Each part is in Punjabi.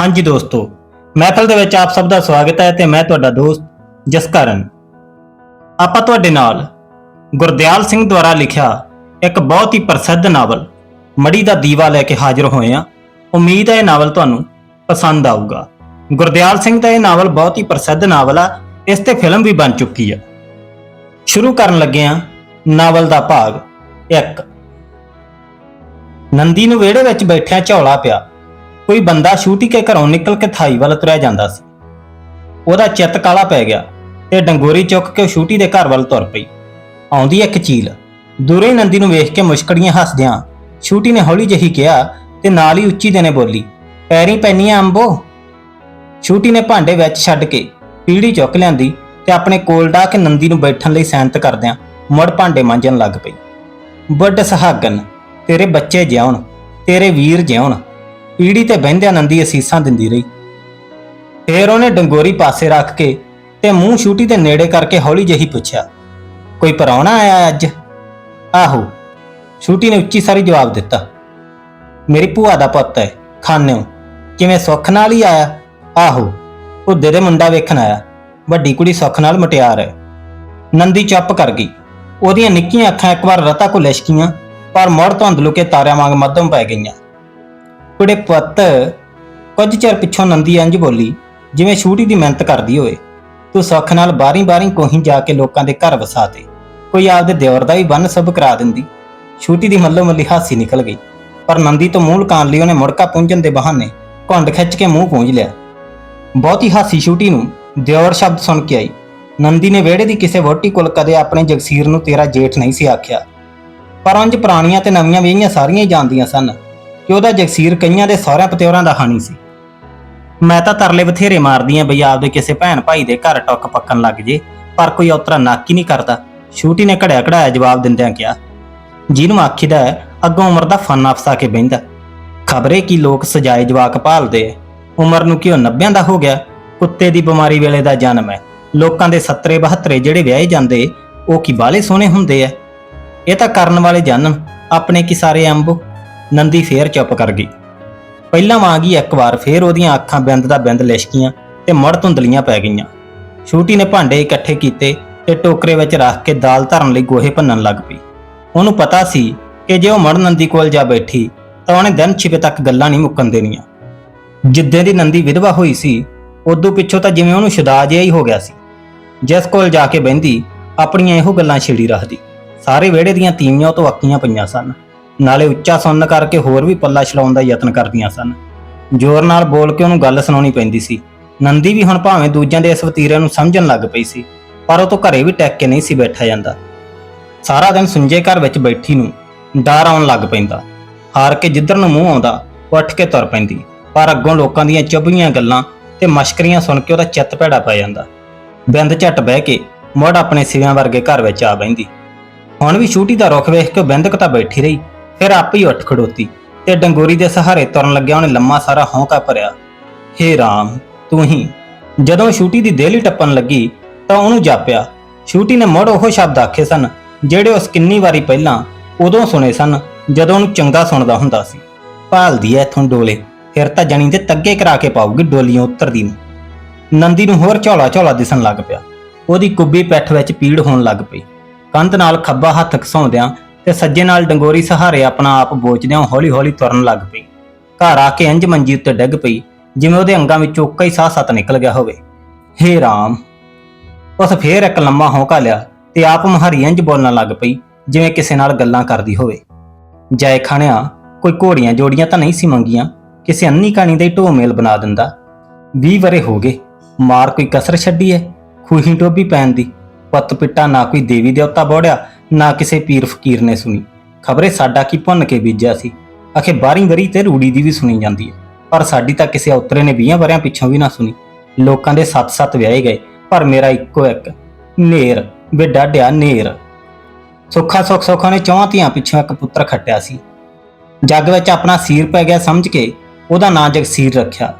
ਹਾਂਜੀ ਦੋਸਤੋ, ਮਹਿਫਲ ਦੇ ਵਿੱਚ ਆਪ ਸਭ ਦਾ ਸਵਾਗਤ ਹੈ ਤੇ ਮੈਂ ਤੁਹਾਡਾ ਦੋਸਤ ਜਸਕਰਨ। ਆਪਾਂ ਤੁਹਾਡੇ ਨਾਲ ਗੁਰਦਿਆਲ ਸਿੰਘ ਦੁਆਰਾ ਲਿਖਿਆ ਇੱਕ ਬਹੁਤ ਹੀ ਪ੍ਰਸਿੱਧ ਨਾਵਲ ਮੜੀ ਦਾ ਦੀਵਾ ਲੈ ਕੇ ਹਾਜ਼ਰ ਹੋਏ ਹਾਂ। ਉਮੀਦ ਹੈ ਇਹ ਨਾਵਲ ਤੁਹਾਨੂੰ ਪਸੰਦ ਆਊਗਾ। ਗੁਰਦਿਆਲ ਸਿੰਘ ਦਾ ਇਹ ਨਾਵਲ ਬਹੁਤ ਹੀ ਪ੍ਰਸਿੱਧ ਨਾਵਲ ਆ, ਇਸ ਤੇ ਫਿਲਮ ਵੀ ਬਣ ਚੁੱਕੀ ਆ। ਸ਼ੁਰੂ ਕਰਨ ਲੱਗੇ ਹਾਂ ਨਾਵਲ ਦਾ ਭਾਗ 1 ਨੰਦੀ ਨੂੰ ਵਿਹੜੇ ਵਿੱਚ ਬੈਠਿਆ ਝੌਲਾ ਪਿਆ। ਕੋਈ ਬੰਦਾ ਛੂਟੀ ਕੇ ਘਰੋਂ ਨਿਕਲ ਕੇ ਥਾਈ ਵੱਲ ਤੁਰਿਆ ਜਾਂਦਾ ਸੀ। ਉਹਦਾ ਚਿੱਤ ਕਾਲਾ ਪੈ ਗਿਆ ਤੇ ਡੰਗੋਰੀ ਚੁੱਕ ਕੇ ਉਹ ਛੂਟੀ ਦੇ ਘਰ ਵੱਲ ਤੁਰ ਪਈ। ਆਉਂਦੀ ਇੱਕ ਚੀਲ ਦੂਰੇ ਨੰਦੀ ਨੂੰ ਵੇਖ ਕੇ ਮੁਸ਼ਕੜੀਆਂ ਹੱਸਦਿਆਂ ਛੂਟੀ ਨੇ ਹੌਲੀ ਜਿਹੀ ਕਿਹਾ ਤੇ ਨਾਲ ਹੀ ਉੱਚੀ ਦੇਨੇ ਬੋਲੀ, ਪੈਰੀ ਪੈਨੀਆਂ ਅੰਬੋ। ਛੂਟੀ ਨੇ ਭਾਂਡੇ ਵਿੱਚ ਛੱਡ ਕੇ ਪੀੜੀ ਚੁੱਕ ਲਿਆਂਦੀ ਤੇ ਆਪਣੇ ਕੋਲ ਡਾ ਕੇ ਨੰਦੀ ਨੂੰ ਬੈਠਣ ਲਈ ਸੈਂਤ ਕਰਦਿਆਂ ਮੁੜ ਭਾਂਡੇ ਮਾਂਜਣ ਲੱਗ ਪਈ। ਵੱਡ ਸਹਾਗਨ ਤੇਰੇ ਬੱਚੇ ਜਿਉਣ, ਤੇਰੇ ਵੀਰ ਜਿਉਣ ਪੀੜੀ ਤੇ ਬਹਿੰਦਿਆਂ ਨੰਦੀ ਅਸੀਸਾਂ ਦਿੰਦੀ ਰਹੀ। ਫੇਰ ਉਹਨੇ ਡੰਗੋਰੀ ਪਾਸੇ ਰੱਖ ਕੇ ਤੇ ਮੂੰਹ ਛੂਟੀ ਦੇ ਨੇੜੇ ਕਰਕੇ ਹੌਲੀ ਜਿਹੀ ਪੁੱਛਿਆ, ਕੋਈ ਪਰਾਉਣਾ ਆਇਆ ਅੱਜ? ਆਹੋ, ਛੂਟੀ ਨੇ ਉੱਚੀ ਸਾਰੀ ਜਵਾਬ ਦਿੱਤਾ। ਮੇਰੀ ਭੂਆ ਦਾ ਪੁੱਤ ਹੈ, ਖਾਨਿਓ, ਕਿਵੇਂ ਸੁੱਖ ਨਾਲ ਹੀ ਆਇਆ? ਆਹੋ ਉਹ ਦੇ ਮੁੰਡਾ ਵੇਖਣ ਆਇਆ, ਵੱਡੀ ਕੁੜੀ ਸੁੱਖ ਨਾਲ ਮਟਿਆਰ ਹੈ। ਨੰਦੀ ਚੁੱਪ ਕਰ ਗਈ। ਉਹਦੀਆਂ ਨਿੱਕੀਆਂ ਅੱਖਾਂ ਇੱਕ ਵਾਰ ਰਤਾ ਕੋ ਲਿਸ਼ਕੀਆਂ, ਪਰ ਮੁੜ ਧੁੰਦਲੂ ਕੇ ਤਾਰਿਆਂ ਵਾਂਗ ਮੱਧਮ ਪੈ ਗਈਆਂ। ਕੁੜੇ ਪੁੱਤ, ਕੁਝ ਚਿਰ ਪਿੱਛੋਂ ਨੰਦੀ ਇੰਜ ਬੋਲੀ, ਜਿਵੇਂ ਛੂਟੀ ਦੀ ਮਿਹਨਤ ਕਰਦੀ ਹੋਵੇ ਤੂੰ ਸੁੱਖ ਨਾਲ ਬਾਰੀ ਬਾਰੀ ਕੋਹੀਂ ਜਾ ਕੇ ਲੋਕਾਂ ਦੇ ਘਰ ਵਸਾ ਤੇ, ਕੋਈ ਆਪਦੇ ਦਿਓਰ ਦਾ ਵੀ ਬੰਨ ਸਭ ਕਰਾ ਦਿੰਦੀ। ਛੂਟੀ ਦੀ ਮੱਲੋ ਮੱਲੀ ਹਾਸੀ ਨਿਕਲ ਗਈ, ਪਰ ਨੰਦੀ ਤੋਂ ਮੂੰਹ ਲਕਾਣ ਲਈ ਉਹਨੇ ਮੁੜਕਾ ਪੁੰਝਣ ਦੇ ਬਹਾਨੇ ਘੁੰਡ ਖਿੱਚ ਕੇ ਮੂੰਹ ਪੂੰਝ ਲਿਆ। ਬਹੁਤੀ ਹਾਸੀ ਛੂਟੀ ਨੂੰ ਦਿਓਰ ਸ਼ਬਦ ਸੁਣ ਕੇ ਆਈ। ਨੰਦੀ ਨੇ ਵਿਹੜੇ ਦੀ ਕਿਸੇ ਵੋਟੀ ਕੋਲ ਕਦੇ ਆਪਣੇ ਜਗਸੀਰ ਨੂੰ ਤੇਰਾ ਜੇਠ ਨਹੀਂ ਸੀ ਆਖਿਆ, ਪਰ ਉਂਝ ਪੁਰਾਣੀਆਂ ਤੇ ਨਵੀਆਂ ਵਿਆਹੀਆਂ ਸਾਰੀਆਂ ਹੀ ਜਾਣਦੀਆਂ ਸਨ। ਕਿ ਉਹਦਾ ਜਗਸੀਰ ਕਈਆਂ ਦੇ ਸਹੁਰਿਆਂ ਪਤਿਓਰਾਂ ਦਾ ਹਾਣੀ ਸੀ। ਮੈਂ ਤਾਂ ਤਰਲੇ ਬਥੇਰੇ ਮਾਰਦੀ ਮਾਰਦੀਆਂ ਬਈ ਆਪਦੇ ਕਿਸੇ ਭੈਣ ਭਾਈ ਦੇ ਘਰ ਟੁੱਕ ਪੱਕਣ ਲੱਗ ਜੇ ਪਰ ਕੋਈ ਉਤਰਾ ਨੱਕ ਹੀ ਨਹੀਂ ਕਰਦਾ। ਛੂਟੀ ਨੇ ਘੜਿਆ ਘੜਾਇਆ ਜਵਾਬ ਦਿੰਦਿਆਂ ਕਿਹਾ ਜਿਹਨੂੰ ਆਖੀਦਾ ਹੈ, ਅੱਗੋਂ ਉਮਰ ਦਾ ਫਨ ਅਫਸਾ ਕੇ ਬਹਿੰਦਾ। ਖਬਰੇ ਕੀ ਲੋਕ ਸਜਾਏ ਜਵਾਕ ਭਾਲਦੇ ਐ। ਉਮਰ ਨੂੰ ਕਿਉਂ 90 ਦਾ ਹੋ ਗਿਆ? ਕੁੱਤੇ ਦੀ ਬਿਮਾਰੀ ਵੇਲੇ ਦਾ ਜਨਮ ਹੈ। ਲੋਕਾਂ ਦੇ 70 72 ਜਿਹੜੇ ਵਿਆਹੇ ਜਾਂਦੇ ਉਹ ਕੀ ਬਾਲੇ ਸੋਹਣੇ ਹੁੰਦੇ ਐ ਇਹ ਤਾਂ ਕਰਨ ਵਾਲੇ ਜਾਣਨ ਆਪਣੇ ਕੀ ਸਾਰੇ ਅੰਬ? ਨੰਦੀ ਫੇਰ ਚੁੱਪ ਕਰ ਗਈ। ਪਹਿਲਾਂ ਵਾਂਗ ਹੀ ਇੱਕ ਵਾਰ ਫੇਰ ਉਹਦੀਆਂ ਅੱਖਾਂ ਬਿੰਦ ਦਾ ਬਿੰਦ ਲਿਸ਼ਕੀਆਂ ਤੇ ਮੜ ਧੁੰਦਲੀਆਂ ਪੈ ਗਈਆਂ। ਛੂਟੀ ਨੇ ਭਾਂਡੇ ਇਕੱਠੇ ਕੀਤੇ ਤੇ ਟੋਕਰੇ ਵਿੱਚ ਰੱਖ ਕੇ ਦਾਲ ਧਰਨ ਲਈ ਗੋਹੇ ਭੰਨਣ ਲੱਗ ਪਈ। ਉਹਨੂੰ ਪਤਾ ਸੀ ਕਿ ਜੇ ਉਹ ਮੜ ਨੰਦੀ ਕੋਲ ਜਾ ਬੈਠੀ ਤਾਂ ਉਹਨੇ ਦਿਨ ਛਿਪੇ ਤੱਕ ਗੱਲਾਂ ਨਹੀਂ ਮੁੱਕਣ ਦੇਣੀਆਂ। ਜਿੱਦਾਂ ਦੀ ਨੰਦੀ ਵਿਧਵਾ ਹੋਈ ਸੀ, ਉਦੋਂ ਪਿੱਛੋਂ ਤਾਂ ਜਿਵੇਂ ਉਹਨੂੰ ਸ਼ੁਦਾ ਜਿਹਾ ਹੀ ਹੋ ਗਿਆ ਸੀ। ਜਿਸ ਕੋਲ ਜਾ ਕੇ ਬਹਿੰਦੀ, ਆਪਣੀਆਂ ਇਹੋ ਗੱਲਾਂ ਛੇੜੀ ਰੱਖਦੀ। ਸਾਰੇ ਵਿਹੜੇ ਦੀਆਂ ਤੀਵੀਆਂ ਉਹ ਤੋਂ ਅੱਕੀਆਂ ਪਈਆਂ ਸਨ। ਨਾਲੇ ਉੱਚਾ ਸੁਣਨ ਕਰਕੇ ਹੋਰ ਵੀ ਪੱਲਾ ਛਲਾਉਣ ਦਾ ਯਤਨ ਕਰਦੀਆਂ ਸਨ। ਜ਼ੋਰ ਨਾਲ ਬੋਲ ਕੇ ਉਹਨੂੰ ਗੱਲ ਸੁਣਾਉਣੀ ਪੈਂਦੀ ਸੀ। ਨੰਦੀ ਵੀ ਹੁਣ ਭਾਵੇਂ ਦੂਜਿਆਂ ਦੇ ਇਸ ਵਤੀਰੇ ਨੂੰ ਸਮਝਣ ਲੱਗ ਪਈ ਸੀ, ਪਰ ਉਹ ਤੋਂ ਘਰੇ ਵੀ ਟੈਕ ਕੇ ਨਹੀਂ ਸੀ ਬੈਠਾ ਜਾਂਦਾ। ਸਾਰਾ ਦਿਨ ਸੁੰਜੇ ਘਰ ਵਿੱਚ ਬੈਠੀ ਨੂੰ ਡਰ ਆਉਣ ਲੱਗ ਪੈਂਦਾ। ਹਾਰ ਕੇ ਜਿੱਧਰ ਨੂੰ ਮੂੰਹ ਆਉਂਦਾ, ਉਹ ਉੱਠ ਕੇ ਤੁਰ ਪੈਂਦੀ। ਪਰ ਅੱਗੋਂ ਲੋਕਾਂ ਦੀਆਂ ਚੁਭੀਆਂ ਗੱਲਾਂ ਤੇ ਮਸ਼ਕਰੀਆਂ ਸੁਣ ਕੇ ਉਹਦਾ ਚਿੱਤ ਭੈੜਾ ਪੈ ਜਾਂਦਾ। ਬਿੰਦ ਝੱਟ ਬਹਿ ਕੇ ਮੁੜ ਆਪਣੇ ਸਿਵਿਆਂ ਵਰਗੇ ਘਰ ਵਿੱਚ ਆ ਬੈਂਦੀ। ਹੁਣ ਵੀ ਛੂਟੀ ਦਾ ਰੁੱਖ ਵੇਖ ਕੇ ਉਹ ਬਿੰਦਕ ਤਾਂ ਬੈਠੀ ਰਹੀ। ਫਿਰ ਆਪ ਹੀ ਉੱਠ ਖੜੋਤੀ ਤੇ ਡੰਗੋਰੀ ਦੇ ਸਹਾਰੇ ਤੁਰਨ ਲੱਗਿਆ ਉਹਨੇ ਲੰਮਾ ਸਾਰਾ ਹੌਂਕਾ ਭਰਿਆ। ਹੇ ਰਾਮ, ਤੂੰ ਹੀ। ਜਦੋਂ ਛੂਟੀ ਦੀ ਦੇਹਲੀ ਟੱਪਣ ਲੱਗੀ ਤਾਂ ਉਹਨੂੰ ਜਾਪਿਆ। ਛੂਟੀ ਨੇ ਮੁੜ ਉਹ ਸ਼ਬਦ ਆਖੇ ਸਨ ਜਿਹੜੇ ਉਸ ਕਿੰਨੀ ਵਾਰੀ ਪਹਿਲਾਂ ਉਦੋਂ ਸੁਣੇ ਸਨ ਜਦੋਂ ਉਹਨੂੰ ਚੰਗਾ ਸੁਣਦਾ ਹੁੰਦਾ ਸੀ। ਭਾਲਦੀ ਐ ਇਥੋਂ ਡੋਲੇ, ਫਿਰ ਤਾਂ ਜਣੀ ਦੇ ਤੱਗੇ ਕਰਾ ਕੇ ਪਾਉਗੀ ਡੋਲੀਆਂ ਉੱਤਰਦੀ ਨੂੰ। ਨੰਦੀ ਨੂੰ ਹੋਰ ਝੋਲਾ ਝੋਲਾ ਦਿਸਣ ਲੱਗ ਪਿਆ। ਉਹਦੀ ਕੁੱਬੀ ਪਿੱਠ ਵਿੱਚ ਪੀੜ ਹੋਣ ਲੱਗ ਪਈ। ਕੰਧ ਨਾਲ ਖੱਬਾ ਹੱਥ ਘਸਾਉਂਦਿਆਂ ਤੇ ਸੱਜੇ ਨਾਲ ਡੰਗੋਰੀ ਸਹਾਰੇ ਆਪਣਾ ਆਪ ਬੋਚਦਿਆਂ ਹੌਲੀ-ਹੌਲੀ ਤੁਰਨ ਲੱਗ ਪਈ। ਘਰ ਆ ਕੇ ਇੰਜ ਮੰਜੀ ਉੱਤੇ ਡਿੱਗ ਪਈ, ਜਿਵੇਂ ਉਹਦੇ ਅੰਗਾਂ ਵਿੱਚੋਂ ਕਈ ਸਾਹ ਸੱਤ ਨਿਕਲ ਗਿਆ ਹੋਵੇ। ਹੇ ਰਾਮ, ਉਸ ਫੇਰ ਇੱਕ ਲੰਮਾ ਹੌਂਕਾ ਲਿਆ ਤੇ ਆਪ ਮਹਾਰੀ ਇੰਜ ਬੋਲਣ ਲੱਗ ਪਈ, ਜਿਵੇਂ ਕਿਸੇ ਨਾਲ ਗੱਲਾਂ ਕਰਦੀ ਹੋਵੇ। ਜੈ ਖਾਣਿਆ, ਕੋਈ ਘੋੜੀਆਂ ਜੋੜੀਆਂ ਤਾਂ ਨਹੀਂ ਸੀ ਮੰਗੀਆਂ, ਕਿਸੇ ਅੰਨੀ ਕਾਣੀ ਦਾ ਹੀ ਢੋਮੇਲ ਬਣਾ ਦਿੰਦਾ। 20 ਵਰੇ ਹੋ ਗਏ, ਮਾਰ ਕੋਈ ਕਸਰ ਛੱਡੀ ਐ, ਖੂਹੀ ਟੋਬੀ ਪੈਣ ਦੀ, ਪੱਤ ਪਿੱਟਾ ਨਾ ਕੋਈ ਦੇਵੀ ਦੇਵਤਾ ਬੋੜਿਆ ਨਾ ਕਿਸੇ ਪੀਰ ਫਕੀਰ ਨੇ ਸੁਣੀ। ਖਬਰੇ ਸਾਡਾ ਕੀ ਭੁੰਨ ਕੇ ਬੀਜਿਆ ਸੀ? ਅਖੇ 12 ਵਰੀ ਤੇ ਰੂੜੀ ਦੀ ਵੀ ਸੁਣੀ ਜਾਂਦੀ ਹੈ। ਪਰ ਸਾਡੀ ਤਾਂ ਕਿਸੇ ਉਤਰੇ ਨੇ 20 ਵਰਿਆਂ ਪਿੱਛੋਂ ਵੀ ਨਾ ਸੁਣੀ। ਲੋਕਾਂ ਦੇ ਸੱਤ-ਸੱਤ ਵਿਆਹੇ ਗਏ, ਪਰ ਮੇਰਾ ਇੱਕੋ ਇੱਕ, ਨੇਰ ਵੇ ਡਿਆ ਨੇਰ। ਸੁੱਖਾ ਸੁੱਖ ਸੁੱਖਾਂ ਨੇ ਚੌਹਾਂ ਧੀਆਂ ਪਿੱਛੋਂ ਇੱਕ ਪੁੱਤਰ ਖੱਟਿਆ ਸੀ। ਜੱਗ ਵਿੱਚ ਆਪਣਾ ਸੀਰ ਪੈ ਗਿਆ ਸਮਝ ਕੇ ਉਹਦਾ ਨਾਂ ਜਗਸੀਰ ਰੱਖਿਆ।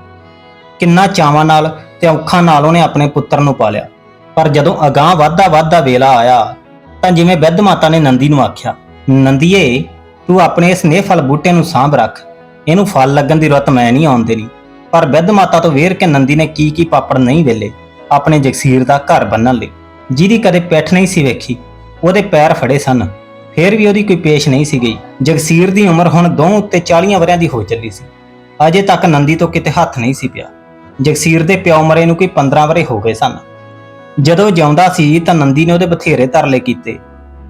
ਕਿੰਨਾ ਚਾਵਾਂ ਨਾਲ ਤੇ ਔਖਾਂ ਨਾਲ ਉਹਨੇ ਆਪਣੇ ਪੁੱਤਰ ਨੂੰ ਪਾਲਿਆ। ਪਰ ਜਦੋਂ ਅਗਾਹ ਵਾਧਾ ਵਾਧਾ ਵੇਲਾ ਆਇਆ ਤਾਂ ਜਿਵੇਂ ਬਿੱਧ ਮਾਤਾ ਨੇ ਨੰਦੀ ਨੂੰ ਆਖਿਆ, ਨੰਦੀਏ, ਤੂੰ ਆਪਣੇ ਇਸ ਨੇਹ ਫਲ ਬੂਟੇ ਨੂੰ ਸਾਂਭ ਰੱਖ। ਇਹਨੂੰ ਫਲ ਲੱਗਣ ਦੀ ਰੁੱਤ ਮੈਂ ਨਹੀਂ ਆਉਣ ਦੇਣੀ। ਪਰ ਬਿੱਧ ਮਾਤਾ ਤੋਂ ਵੇਰ ਕੇ ਨੰਦੀ ਨੇ ਕੀ ਕੀ ਪਾਪੜ ਨਹੀਂ ਵੇਲੇ, ਆਪਣੇ ਜਗਸੀਰ ਦਾ ਘਰ ਬੰਨਣ ਲਈ। ਜਿਹਦੀ ਕਦੇ ਪਿੱਠ ਨਹੀਂ ਸੀ ਵੇਖੀ, ਉਹਦੇ ਪੈਰ ਫੜੇ ਸਨ। ਫੇਰ ਵੀ ਉਹਦੀ ਕੋਈ ਪੇਸ਼ ਨਹੀਂ ਸੀ ਗਈ। ਜਗਸੀਰ ਦੀ ਉਮਰ ਹੁਣ ਦੋ ਉੱਤੇ 40 ਵਰਿਆਂ ਦੀ ਹੋ ਚੱਲੀ ਸੀ। ਅਜੇ ਤੱਕ ਨੰਦੀ ਤੋਂ ਕਿਤੇ ਹੱਥ ਨਹੀਂ ਸੀ ਪਿਆ। ਜਗਸੀਰ ਦੇ ਪਿਓ ਮਰੇ ਨੂੰ ਕੋਈ 15 ਵਰੇ ਹੋ ਗਏ ਸਨ। ਜਦੋਂ ਜਿਉਂਦਾ ਸੀ ਤਾਂ ਨੰਦੀ ਨੇ ਉਹਦੇ ਬਥੇਰੇ ਤਰਲੇ ਕੀਤੇ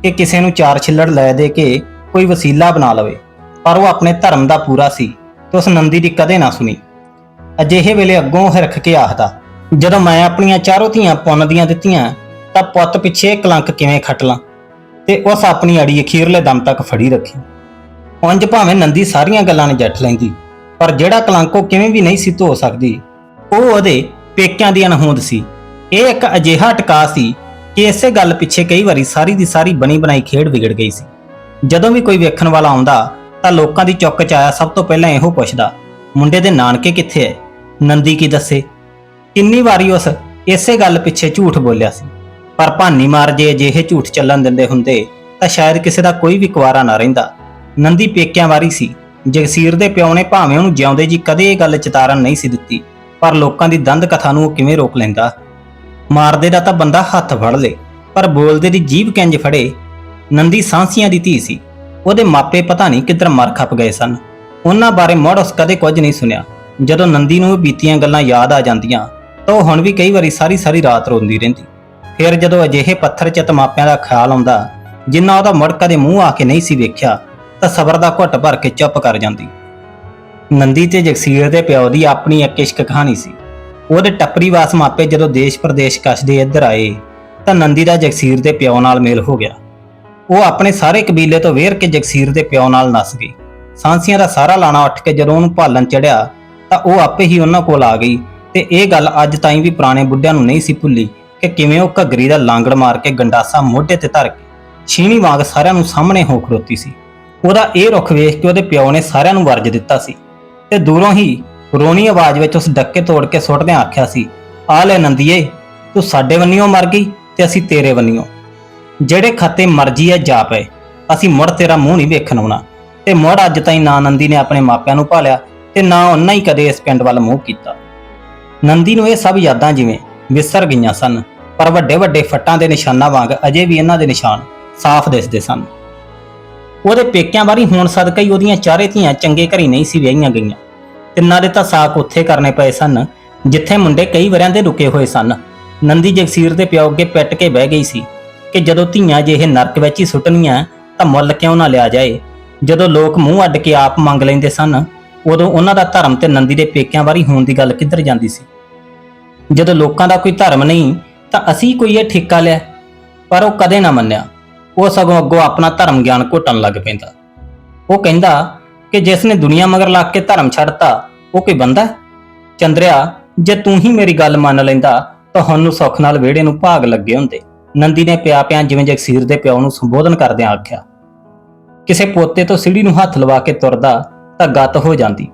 ਕਿ ਕਿਸੇ ਨੂੰ ਚਾਰ ਛਿੱਲੜ ਲੈ ਦੇ ਕੇ ਕੋਈ ਵਸੀਲਾ ਬਣਾ ਲਵੇ, ਪਰ ਉਹ ਆਪਣੇ ਧਰਮ ਦਾ ਪੂਰਾ ਸੀ ਤੇ ਉਸ ਨੰਦੀ ਦੀ ਕਦੇ ਨਾ ਸੁਣੀ। ਅਜਿਹੇ ਵੇਲੇ ਅੱਗੋਂ ਹਿਰਖ ਕੇ ਆਖਦਾ, ਜਦੋਂ ਮੈਂ ਆਪਣੀਆਂ ਚਾਰੋਂ ਧੀਆਂ ਪੁੰਨ ਦੀਆਂ ਦਿੱਤੀਆਂ, ਤਾਂ ਪੁੱਤ ਪਿੱਛੇ ਕਲੰਕ ਕਿਵੇਂ ਖੱਟ ਲਾਂ? ਤੇ ਉਸ ਆਪਣੀ ਅੜੀ ਅਖੀਰਲੇ ਦਮ ਤੱਕ ਫੜੀ ਰੱਖੀ। ਉਂਝ ਭਾਵੇਂ ਨੰਦੀ ਸਾਰੀਆਂ ਗੱਲਾਂ ਨੇ ਜੱਟ ਲੈਂਦੀ, ਪਰ ਜਿਹੜਾ ਕਲੰਕ ਉਹ ਕਿਵੇਂ ਵੀ ਨਹੀਂ ਸੀ ਧੋ ਸਕਦੀ, ਉਹ ਉਹਦੇ ਪੇਕਿਆਂ ਦੀ ਅਣਹੋਂਦ ਸੀ। ਇਹ ਇੱਕ ਅਜਿਹਾ ਟਕਾ ਸੀ ਕਿ ਇਸੇ ਗੱਲ ਪਿੱਛੇ ਕਈ ਵਾਰੀ ਸਾਰੀ ਦੀ ਸਾਰੀ ਬਣੀ ਬਣਾਈ ਖੇਡ ਵਿਗੜ ਗਈ ਸੀ। ਜਦੋਂ ਵੀ ਕੋਈ ਵੇਖਣ ਵਾਲਾ ਆਉਂਦਾ, ਤਾਂ ਲੋਕਾਂ ਦੀ ਚੁੱਕ ਚ ਆਇਆ ਸਭ ਤੋਂ ਪਹਿਲਾਂ ਇਹੋ ਪੁੱਛਦਾ, ਮੁੰਡੇ ਦੇ ਨਾਨਕੇ ਕਿੱਥੇ ਐ? ਨੰਦੀ ਕੀ ਦੱਸੇ? ਕਿੰਨੀ ਵਾਰੀ ਉਸ ਇਸੇ ਗੱਲ ਪਿੱਛੇ ਝੂਠ ਬੋਲਿਆ ਸੀ। ਪਰ ਭਾਨੀ ਮਾਰ ਜੇ ਅਜਿਹੇ ਝੂਠ ਚੱਲਣ ਦਿੰਦੇ ਹੁੰਦੇ, ਤਾਂ ਸ਼ਾਇਦ ਕਿਸੇ ਦਾ ਕੋਈ ਵੀ ਕੁਵਾਰਾ ਨਾ ਰਹਿੰਦਾ। ਨੰਦੀ ਪੇਕਿਆਂ ਵਾਰੀ ਸੀ। ਜਗਸੀਰ ਦੇ ਪਿਓ ਨੇ ਭਾਵੇਂ ਉਹਨੂੰ ਜਿਉਂਦੇ ਜੀ ਕਦੇ ਇਹ ਗੱਲ ਚਿਤਾਰਨ ਨਹੀਂ ਸੀ ਦਿੱਤੀ, ਪਰ ਲੋਕਾਂ ਦੀ ਦੰਦ ਕਥਾ ਨੂੰ ਉਹ ਕਿਵੇਂ ਰੋਕ ਲੈਂਦਾ? ਮਾਰਦੇ ਦਾ ਤਾਂ ਬੰਦਾ ਹੱਥ ਫੜ ਲੇ, ਪਰ ਬੋਲਦੇ ਦੀ ਜੀਭ ਕਿੰਜ ਫੜੇ? ਨੰਦੀ ਸਾਂਸੀਆਂ ਦੀ ਧੀ ਸੀ। ਉਹਦੇ ਮਾਪੇ ਪਤਾ ਨਹੀਂ ਕਿੱਧਰ ਮਰ ਖੱਪ ਗਏ ਸਨ। ਉਹਨਾਂ ਬਾਰੇ ਮੁੜ ਕਦੇ ਕੁਝ ਨਹੀਂ ਸੁਣਿਆ। ਜਦੋਂ ਨੰਦੀ ਨੂੰ ਬੀਤੀਆਂ ਗੱਲਾਂ ਯਾਦ ਆ ਜਾਂਦੀਆਂ, ਤਾਂ ਉਹ ਹੁਣ ਵੀ ਕਈ ਵਾਰੀ ਸਾਰੀ ਸਾਰੀ ਰਾਤ ਰੋਂਦੀ ਰਹਿੰਦੀ। ਫਿਰ ਜਦੋਂ ਅਜਿਹੇ ਪੱਥਰ ਚਿੱਤ ਮਾਪਿਆਂ ਦਾ ਖਿਆਲ ਆਉਂਦਾ, ਜਿੰਨਾ ਉਹਦਾ ਮੁੜ ਕਦੇ ਮੂੰਹ ਆ ਕੇ ਨਹੀਂ ਸੀ ਵੇਖਿਆ, ਤਾਂ ਸਬਰ ਦਾ ਘੁੱਟ ਭਰ ਕੇ ਚੁੱਪ ਕਰ ਜਾਂਦੀ। ਨੰਦੀ ਤੇ ਜਗਸੀਰ ਦੇ ਪਿਓ ਦੀ ਆਪਣੀ ਇੱਕ ਇਸ਼ਕ ਕਹਾਣੀ ਸੀ। ਉਹਦੇ ਟੱਪਰੀ ਵਾਸ ਮਾਪੇ ਜਦੋਂ ਦੇਸ਼ ਪ੍ਰਦੇਸ਼ ਕਸ਼ਦੇ ਇੱਧਰ ਆਏ, ਤਾਂ ਨੰਦੀ ਦਾ ਜਗਸੀਰ ਦੇ ਪਿਓ ਨਾਲ ਮੇਲ ਹੋ ਗਿਆ। ਉਹ ਆਪਣੇ ਸਾਰੇ ਕਬੀਲੇ ਤੋਂ ਵੇਰ ਕੇ ਜਗਸੀਰ ਦੇ ਪਿਓ ਨਾਲ ਨਸ ਗਈ। ਸਾਂਸੀਆਂ ਦਾ ਸਾਰਾ ਲਾਣਾ ਉੱਠ ਕੇ ਜਦੋਂ ਉਹਨੂੰ ਭਾਲਣ ਚੜਿਆ, ਤਾਂ ਉਹ ਆਪੇ ਹੀ ਉਹਨਾਂ ਕੋਲ ਆ ਗਈ ਤੇ ਇਹ ਗੱਲ ਅੱਜ ਤਾਈਂ ਵੀ ਪੁਰਾਣੇ ਬੁੱਢਿਆਂ ਨੂੰ ਨਹੀਂ ਸੀ ਭੁੱਲੀ ਕਿ ਕਿਵੇਂ ਉਹ ਘੱਗਰੀ ਦਾ ਲਾਂਗੜ ਮਾਰ ਕੇ ਗੰਡਾਸਾ ਮੋਢੇ ਤੇ ਧਰ ਕੇ ਛੀਣੀ ਵਾਂਗ ਸਾਰਿਆਂ ਨੂੰ ਸਾਹਮਣੇ ਹੋ ਖੜੋਤੀ ਸੀ। ਉਹਦਾ ਇਹ ਰੁਖ ਵੇਖ ਕੇ ਉਹਦੇ ਪਿਓ ਨੇ ਸਾਰਿਆਂ ਨੂੰ ਵਰਜ ਦਿੱਤਾ ਸੀ ਤੇ ਦੂਰੋਂ ਹੀ ਰੋਣੀ ਆਵਾਜ਼ ਵਿੱਚ ਉਸ ਡੱਕੇ ਤੋੜ ਕੇ ਸੁੱਟਦਿਆਂ ਆਖਿਆ ਸੀ, ਆ ਲੈ ਨੰਦੀਏ, ਤੂੰ ਸਾਡੇ ਵੰਨਿਓ ਮਰ ਗਈ ਤੇ ਅਸੀਂ ਤੇਰੇ ਵੰਨਿਓ ਜਿਹੜੇ ਖਾਤੇ ਮਰਜ਼ੀ ਐ ਜਾ ਪਏ, ਅਸੀਂ ਮੁੜ ਤੇਰਾ ਮੂੰਹ ਨਹੀਂ ਵੇਖਣ ਆਉਣਾ। ਤੇ ਮੁੜ ਅੱਜ ਤਾਈਂ ਨਾ ਨੰਦੀ ਨੇ ਆਪਣੇ ਮਾਪਿਆਂ ਨੂੰ ਭਾਲਿਆ ਤੇ ਨਾ ਉਹਨਾਂ ਹੀ ਕਦੇ ਇਸ ਪਿੰਡ ਵੱਲ ਮੂੰਹ ਕੀਤਾ। ਨੰਦੀ ਨੂੰ ਇਹ ਸਭ ਯਾਦਾਂ ਜਿਵੇਂ ਵਿਸਰ ਗਈਆਂ ਸਨ, ਪਰ ਵੱਡੇ ਵੱਡੇ ਫੱਟਾਂ ਦੇ ਨਿਸ਼ਾਨਾਂ ਵਾਂਗ ਅਜੇ ਵੀ ਇਹਨਾਂ ਦੇ ਨਿਸ਼ਾਨ ਸਾਫ਼ ਦਿਸਦੇ ਸਨ। ਉਹਦੇ ਪੇਕਿਆਂ ਬਾਰੇ ਹੋਣ ਸਦਕਾ ਹੀ ਉਹਦੀਆਂ ਚਾਰੇ ਧੀਆਂ ਚੰਗੇ ਘਰੀ ਨਹੀਂ ਸੀ ਵਿਆਹੀਆਂ ਗਈਆਂ। ਤਿੰਨਾਂ ਦੇ ਤਾਂ ਸਾਕ ਉੱਥੇ ਕਰਨੇ ਪਏ ਸਨ, ਜਿੱਥੇ ਮੁੰਡੇ ਕਈ ਵਰਿਆਂ ਦੇ ਰੁਕੇ ਹੋਏ ਸਨ। ਨੰਦੀ ਜਗਸੀਰ ਦੇ ਪਿਓ ਅੱਗੇ ਪਿੱਟ ਕੇ ਬਹਿ ਗਈ ਸੀ ਕਿ ਜਦੋਂ ਧੀਆਂ ਜਿਹੇ ਨਰਕ ਵਿੱਚ ਹੀ ਸੁੱਟਣੀਆਂ, ਤਾਂ ਮੁੱਲ ਕਿਉਂ ਨਾ ਲਿਆ ਜਾਏ। ਜਦੋਂ ਲੋਕ ਮੂੰਹ ਅੱਡ ਕੇ ਆਪ ਮੰਗ ਲੈਂਦੇ ਸਨ, ਉਦੋਂ ਉਹਨਾਂ ਦਾ ਧਰਮ ਤੇ ਨੰਦੀ ਦੇ ਪੇਕਿਆਂ ਵਾਰੀ ਹੋਣ ਦੀ ਗੱਲ ਕਿੱਧਰ ਜਾਂਦੀ ਸੀ? ਜਦੋਂ ਲੋਕਾਂ ਦਾ ਕੋਈ ਧਰਮ ਨਹੀਂ, ਤਾਂ ਅਸੀਂ ਕੋਈ ਇਹ ਠੇਕਾ ਲਿਆ? ਪਰ ਉਹ ਕਦੇ ਨਾ ਮੰਨਿਆ। ਉਹ ਸਗੋਂ ਅੱਗੋਂ ਆਪਣਾ ਧਰਮ ਗਿਆਨ ਘੁੱਟਣ ਲੱਗ ਪੈਂਦਾ। ਉਹ ਕਹਿੰਦਾ ਕਿ ਜਿਸ ਨੇ ਦੁਨੀਆ ਮਗਰ ਲੱਗ ਕੇ ਧਰਮ ਛੱਡਤਾ ਉਹ ਕੋਈ ਬੰਦਾ? ਚੰਦਰਿਆ, ਜੇ ਤੂੰ ਹੀ ਮੇਰੀ ਗੱਲ ਮੰਨ ਲੈਂਦਾ ਤਾਂ ਸਾਨੂੰ ਸੁੱਖ ਨਾਲ ਵਿਹੜੇ ਨੂੰ ਭਾਗ ਲੱਗੇ ਹੁੰਦੇ। ਨੰਦੀ ਨੇ ਪਿਆ ਪਿਆ ਜਿਵੇਂ ਜਗਸੀਰ ਦੇ ਪਿਓ ਨੂੰ ਸੰਬੋਧਨ ਕਰਦਿਆਂ ਆਖਿਆ, ਕਿਸੇ ਪੋਤੇ ਤੋਂ ਸਿੜੀ ਨੂੰ ਹੱਥ ਲਵਾ ਕੇ ਤੁਰਦਾ, ਤਾਂ ਗੱਤ ਹੋ ਜਾਂਦੀ।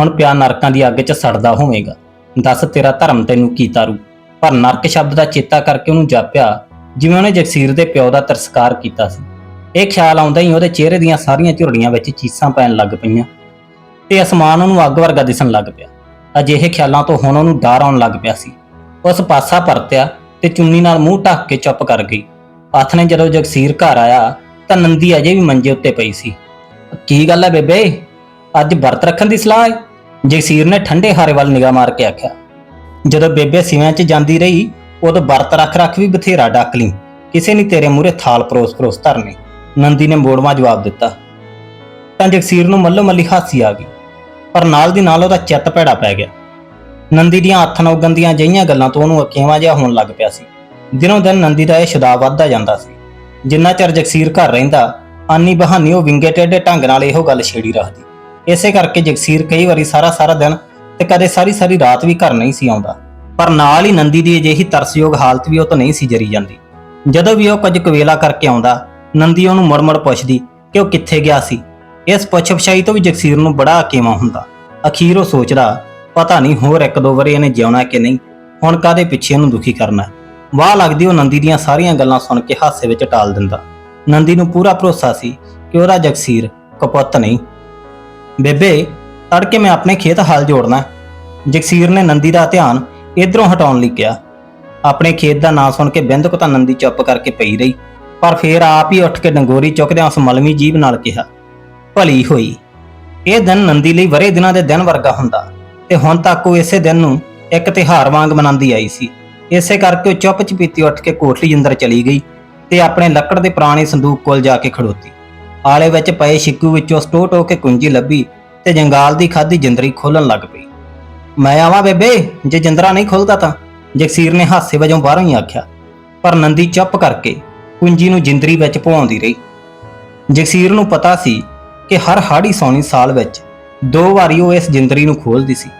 ਹੁਣ ਪਿਆ ਨਰਕਾਂ ਦੀ ਅੱਗ 'ਚ ਸੜਦਾ ਹੋਵੇਗਾ। ਦੱਸ ਤੇਰਾ ਧਰਮ ਤੈਨੂੰ ਕੀ ਤਾਰੂ? ਪਰ ਨਰਕ ਸ਼ਬਦ ਦਾ ਚੇਤਾ ਕਰਕੇ ਉਹਨੂੰ ਜਾਪਿਆ, ਜਿਵੇਂ ਉਹਨੇ ਜਗਸੀਰ ਦੇ ਪਿਓ ਦਾ ਤਿਰਸਕਾਰ ਕੀਤਾ ਸੀ। ਇਹ ਖਿਆਲ ਆਉਂਦਾ ਹੀ ਉਹਦੇ ਚਿਹਰੇ ਦੀਆਂ ਸਾਰੀਆਂ ਝੁਰੜੀਆਂ ਵਿੱਚ ਚੀਸਾਂ ਪੈਣ ਲੱਗ ਪਈਆਂ। ਤੇ ਅਸਮਾਨ ਉਹਨੂੰ ਅੱਗ ਵਰਗਾ ਦਿਸਣ ਲੱਗ ਪਿਆ। ਅਜਿਹੇ ਖਿਆਲਾਂ ਤੋਂ ਹੁਣ ਉਹਨੂੰ ਡਰ ਆਉਣ ਲੱਗ ਪਿਆ ਸੀ। ਉਸ ਪਾਸਾ ਪਰਤਿਆ ਤੇ ਚੁੰਨੀ ਨਾਲ ਮੂੰਹ ਢੱਕ ਕੇ ਚੁੱਪ ਕਰ ਗਈ। ਹੱਥ ਨੇ ਜਦੋਂ ਜਗਸੀਰ ਘਰ ਆਇਆ, ਤਾਂ ਨੰਦੀ ਅਜੇ ਵੀ ਮੰਜੇ ਉੱਤੇ ਪਈ ਸੀ। ਕੀ ਗੱਲ ਹੈ ਬੇਬੇ? ਅੱਜ ਵਰਤ ਰੱਖਣ ਦੀ ਸਲਾਹ ਹੈ? ਜਗਸੀਰ ਨੇ ਠੰਡੇ ਹਾਰੇ ਵੱਲ ਨਿਗਾਹ ਮਾਰ ਕੇ ਆਖਿਆ। ਜਦੋਂ ਬੇਬੇ ਸਿਵਿਆਂ 'ਚ ਜਾਂਦੀ ਰਹੀ, ਉਦੋਂ ਵਰਤ ਰੱਖ ਰੱਖ ਵੀ ਬਥੇਰਾ ਡੱਕ ਲਈ। ਕਿਸੇ ਨੇ ਤੇਰੇ ਮੂਹਰੇ ਥਾਲ ਪਰੋਸ ਪਰੋਸ ਧਰਨੇ। ਨੰਦੀ ਨੇ ਮੋੜਵਾ ਜਵਾਬ ਦਿੱਤਾ। ਤਾਂ ਜਗਸੀਰ ਨੂੰ ਮੱਲੋ ਮੱਲੀ ਹਾਸੀ ਆ ਗਈ। ਪਰ ਨਾਲ ਦੀ ਨਾਲ ਉਹਦਾ ਚਿੱਤ ਭੈੜਾ ਪੈ ਗਿਆ। ਨੰਦੀ ਦੀਆਂ ਹੱਥ ਨਾਲ ਦੀਆਂ ਜਿਹੀਆਂ ਗੱਲਾਂ ਤੋਂ ਉਹਨੂੰ ਅਕੇਵਾ ਜਿਹਾ ਹੋਣ ਲੱਗ ਪਿਆ ਸੀ। ਦਿਨੋਂ ਦਿਨ ਨੰਦੀ ਦਾ ਇਹ ਸ਼ੁਦਾ ਵੱਧਦਾ ਜਾਂਦਾ ਸੀ। ਜਿੰਨਾ ਚਿਰ ਜਗਸੀਰ ਘਰ ਰਹਿੰਦਾ, ਆਨੀ ਬਹਾਨੀ ਉਹ ਵਿੰਗੇ ਟੇਢੇ ਢੰਗ ਨਾਲ ਇਹੋ ਗੱਲ ਛੇੜੀ ਰੱਖਦੀ। ਇਸੇ ਕਰਕੇ ਜਗਸੀਰ ਕਈ ਵਾਰੀ ਸਾਰਾ ਸਾਰਾ ਦਿਨ ਤੇ ਕਦੇ ਸਾਰੀ ਸਾਰੀ ਰਾਤ ਵੀ ਘਰ ਨਹੀਂ ਸੀ ਆਉਂਦਾ। ਪਰ ਨਾਲ ਹੀ ਨੰਦੀ ਦੀ ਅਜਿਹੀ ਤਰਸਯੋਗ ਹਾਲਤ ਵੀ ਉਹ ਤੋਂ ਨਹੀਂ ਸੀ ਜਰੀ ਜਾਂਦੀ। ਜਦੋਂ ਵੀ ਉਹ ਕੁਝ ਕਵੇਲਾ ਕਰਕੇ ਆਉਂਦਾ, ਨੰਦੀ ਉਹਨੂੰ ਮੁੜ-ਮੁੜ ਪੁੱਛਦੀ ਕਿ ਉਹ ਕਿੱਥੇ ਗਿਆ ਸੀ? ਇਸ ਪੁੱਛ-ਪਛਾਈ ਤੋਂ ਵੀ ਜਗਸੀਰ ਨੂੰ ਬੜਾ ਅਕੇਵਾਂ ਹੁੰਦਾ। ਅਖੀਰ ਉਹ ਸੋਚਦਾ, ਪਤਾ ਨਹੀਂ ਹੋਰ ਇੱਕ ਦੋ ਵਾਰੀ ਇਹਨੇ ਜਿਉਣਾ ਕਿ ਨਹੀਂ, ਹੁਣ ਕਾਦੇ ਪਿੱਛੇ ਉਹਨੂੰ ਦੁਖੀ ਕਰਨਾ? ਵਾਹ ਲੱਗਦੀ ਉਹ ਨੰਦੀ ਦੀਆਂ ਸਾਰੀਆਂ ਗੱਲਾਂ ਸੁਣ ਕੇ ਹਾਸੇ ਵਿੱਚ ਟਾਲ ਦਿੰਦਾ। ਨੰਦੀ ਨੂੰ ਪੂਰਾ ਭਰੋਸਾ ਸੀ ਕਿ ਉਹਦਾ ਜਗਸੀਰ ਕਪੁੱਤ ਨਹੀਂ। ਬੇਬੇ, ਤੜਕੇ ਮੈਂ ਆਪਣੇ ਖੇਤ ਹਲ ਜੋੜਨਾ ਜਗਸੀਰ ਨੇ ਨੰਦੀ ਦਾ ਧਿਆਨ ਇਧਰੋਂ ਹਟਾਉਣ ਲਈ ਕਿਹਾ। ਆਪਣੇ ਖੇਤ ਦਾ ਨਾਂ ਸੁਣ ਕੇ ਬਿੰਦਕ ਤਾਂ ਨੰਦੀ ਚੁੱਪ ਕਰਕੇ ਪਈ ਰਹੀ, ਪਰ ਫੇਰ ਆਪ ਹੀ ਉੱਠ ਕੇ ਡੰਗੋਰੀ ਚੁੱਕਦਿਆਂ ਉਸ ਮਲਮੀ ਜੀਭ ਨਾਲ ਕਿਹਾ ਭਲੀ ਹੋਈ। ਇਹ ਦਿਨ ਨੰਦੀ ਲਈ ਵਰੇ ਦਿਨਾਂ ਦੇ ਦਿਨ ਵਰਗਾ ਹੁੰਦਾ। ਤੇ ਹੁਣ ਤੱਕ ਉਹ ਇਸੇ ਦਿਨ ਨੂੰ ਇੱਕ ਤਿਹਾਰ ਵਾਂਗ ਮਨਾਉਂਦੀ ਆਈ ਸੀ। ਇਸੇ ਕਰਕੇ ਉਹ ਚੁੱਪ ਚਪੀਤੀ ਉੱਠ ਕੇ ਕੋਠੜੀ ਅੰਦਰ ਚਲੀ ਗਈ ਤੇ ਆਪਣੇ ਲੱਕੜ ਦੇ ਪੁਰਾਣੇ ਸੰਦੂਕ ਕੋਲ ਜਾ ਕੇ ਖੜੋਤੀ। ਆਲੇ ਵਿੱਚ ਪਏ ਛਿੱਕੂ ਵਿੱਚੋਂ ਸਟੋ ਟੋ ਕੇ ਕੁੰਜੀ ਲੱਭੀ ਤੇ ਜੰਗਾਲ ਦੀ ਖਾਦੀ ਜਿੰਦਰੀ ਖੋਲਣ ਲੱਗ ਪਈ। ਮੈਂ ਆਵਾਂ ਬੇਬੇ, ਜੇ ਜਿੰਦਰਾ ਨਹੀਂ ਖੁੱਲਦਾ ਤਾਂ? ਜਗਸੀਰ ਨੇ ਹਾਸੇ ਵਜੋਂ ਬਾਹਰੋਂ ਹੀ ਆਖਿਆ। ਪਰ ਨੰਦੀ ਚੁੱਪ ਕਰਕੇ ਕੁੰਜੀ ਨੂੰ ਜਿੰਦਰੀ ਵਿੱਚ ਪਵਾਉਂਦੀ ਰਹੀ। ਜਗਸੀਰ ਨੂੰ ਪਤਾ ਸੀ ਕਿ ਹਰ ਹਾੜੀ ਸੌਣੀ ਸਾਲ ਵਿੱਚ ਦੋ ਵਾਰੀ ਉਹ ਇਸ ਜਿੰਦਰੀ ਨੂੰ ਖੋਲਦੀ ਸੀ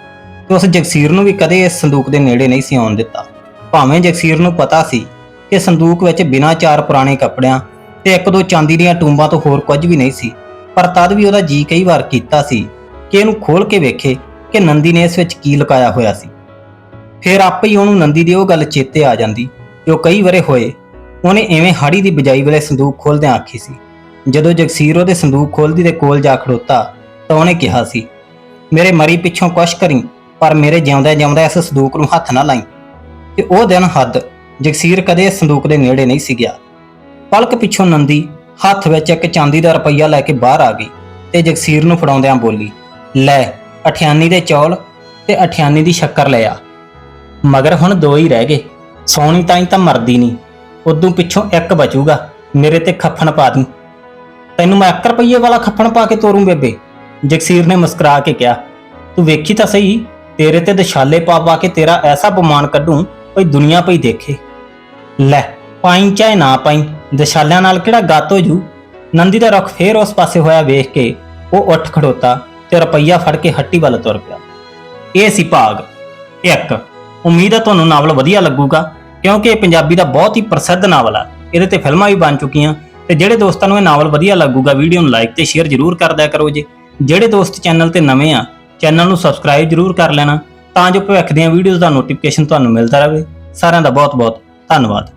ਤੇ ਉਸ ਜਗਸੀਰ ਨੂੰ ਵੀ ਕਦੇ ਇਸ ਸੰਦੂਕ ਦੇ ਨੇੜੇ ਨਹੀਂ ਸੀ ਆਉਣ ਦਿੱਤਾ। ਭਾਵੇਂ ਜਗਸੀਰ ਨੂੰ ਪਤਾ ਸੀ ਕਿ ਸੰਦੂਕ ਵਿੱਚ ਬਿਨਾਂ ਚਾਰ ਪੁਰਾਣੇ ਕੱਪੜਿਆਂ ਤੇ ਇੱਕ ਦੋ ਚਾਂਦੀ ਦੀਆਂ ਟੂੰਬਾਂ ਤੋਂ ਹੋਰ ਕੁਝ ਵੀ ਨਹੀਂ ਸੀ, ਪਰ ਤਦ ਵੀ ਉਹਦਾ ਜੀ ਕਈ ਵਾਰ ਕੀਤਾ ਸੀ ਕਿ ਇਹਨੂੰ ਖੋਲ ਕੇ ਵੇਖੇ ਕਿ ਨੰਦੀ ਨੇ ਇਸ ਵਿੱਚ ਕੀ ਲੁਕਾਇਆ ਹੋਇਆ ਸੀ। ਫਿਰ ਆਪੇ ਹੀ ਉਹਨੂੰ ਨੰਦੀ ਦੀ ਉਹ ਗੱਲ ਚੇਤੇ ਆ ਜਾਂਦੀ, ਜੋ ਕਈ ਵਰੇ ਹੋਏ ਉਹਨੇ ਐਵੇਂ ਹਾੜੀ ਦੀ ਬਜਾਈ ਵੇਲੇ ਸੰਦੂਕ ਖੋਲਦਿਆਂ ਆਖੀ ਸੀ ਜਦੋਂ ਜਗਸੀਰ ਉਹਦੇ ਸੰਦੂਕ ਖੋਲਦੀ ਦੇ ਕੋਲ ਜਾ ਖੜੋਤਾ ਤਾਂ ਉਹਨੇ ਕਿਹਾ ਸੀ, ਮੇਰੇ ਮਰੀ ਪਿੱਛੋਂ ਕੁਛ ਕਰੀ, ਪਰ ਮੇਰੇ ਜਿਉਂਦਾ ਜਿਉਂਦਾ ਇਸ ਸੰਦੂਕ ਨੂੰ ਹੱਥ ਨਾ ਲਾਈ। ਤੇ ਉਹ ਦਿਨ ਹੱਦ ਜਗਸੀਰ ਕਦੇ ਇਸ ਸੰਦੂਕ ਦੇ ਨੇੜੇ ਨਹੀਂ ਸੀ ਗਿਆ। ਪਲਕ ਪਿੱਛੋਂ ਨੰਦੀ ਹੱਥ ਵਿੱਚ ਇੱਕ ਚਾਂਦੀ ਦਾ ਰੁਪਈਆ ਲੈ ਕੇ ਬਾਹਰ ਆ ਗਈ ਤੇ ਜਗਸੀਰ ਨੂੰ ਫੜਾਉਂਦਿਆਂ ਬੋਲੀ, ਲੈ, ਅਠਿਆਨੀ ਦੇ ਚੌਲ ਤੇ ਅਠਿਆਨੀ ਦੀ ਸ਼ੱਕਰ ਲੈ ਆ। ਮਗਰ ਹੁਣ ਦੋ ਹੀ ਰਹਿ ਗਏ, ਸੋਣੀ ਤਾਈ ਤਾਂ ਮਰਦੀ ਨਹੀਂ ਉਦੋਂ ਪਿੱਛੋਂ ਇੱਕ ਬਚੂਗਾ, ਮੇਰੇ ਤੇ ਖੱਫਣ ਪਾ ਦੀ। ਤੈਨੂੰ ਮੈਂ 1 ਰੁਪਈਏ ਵਾਲਾ ਖੱਫਣ ਪਾ ਕੇ ਤੋਰੂੰ ਬੇਬੇ। ਜਗਸੀਰ ਨੇ ਮੁਸਕਰਾ ਕੇ ਕਿਹਾ, ਤੂੰ ਵੇਖੀ ਤਾਂ ਸਹੀ, ਤੇਰੇ ਤੇ ਦਸ਼ਾਲੇ ਪਾ ਪਾ ਕੇ ਤੇਰਾ ਐਸਾ ਬਮਾਨ ਕੱਢੂੰ, ਭਈ ਦੁਨੀਆ ਪਈ ਦੇਖੇ। ਲੈ, ਪਾਈ ਚਾਹੇ ਨਾ ਪਾਈ, ਦਸ਼ਾਲਿਆਂ ਨਾਲ ਕਿਹੜਾ ਗੱਤ ਹੋ ਜੂ? ਨੰਦੀ ਦਾ ਰੁਖ ਫੇਰ ਉਸ ਪਾਸੇ ਹੋਇਆ ਵੇਖ ਕੇ ਉਹ ਉੱਠ ਖੜੋਤਾ ਤੇ ਰੁਪਈਆ ਫੜ ਕੇ ਹੱਟੀ ਵੱਲ ਤੁਰ ਪਿਆ। ਇਹ ਸੀ ਭਾਗ 1 ਉਮੀਦ ਹੈ ਤੁਹਾਨੂੰ ਨਾਵਲ ਵਧੀਆ ਲੱਗੂਗਾ, ਕਿਉਂਕਿ ਇਹ ਪੰਜਾਬੀ ਦਾ ਬਹੁਤ ਹੀ ਪ੍ਰਸਿੱਧ ਨਾਵਲ ਆ। ਇਹਦੇ ਤੇ ਫਿਲਮਾਂ ਵੀ ਬਣ ਚੁੱਕੀਆਂ ਤੇ ਜਿਹੜੇ ਦੋਸਤਾਂ ਨੂੰ ਇਹ ਨਾਵਲ ਵਧੀਆ ਲੱਗੂਗਾ, ਵੀਡੀਓ ਨੂੰ ਲਾਈਕ ਤੇ ਸ਼ੇਅਰ ਜ਼ਰੂਰ ਕਰਦਿਆ ਕਰੋ ਜੀ। ਜਿਹੜੇ ਦੋਸਤ ਚੈਨਲ ਤੇ ਨਵੇਂ ਆ ਚੈਨਲ ਨੂੰ ਸਬਸਕ੍ਰਾਈਬ ਜ਼ਰੂਰ ਕਰ ਲੈਣਾ, ਤਾਂ ਜੋ ਭਵਿੱਖ ਦੀਆਂ ਵੀਡੀਓਜ਼ ਦਾ ਨੋਟੀਫਿਕੇਸ਼ਨ ਤੁਹਾਨੂੰ ਮਿਲਦਾ ਰਹੇ। ਸਾਰਿਆਂ ਦਾ ਬਹੁਤ ਬਹੁਤ ਧੰਨਵਾਦ।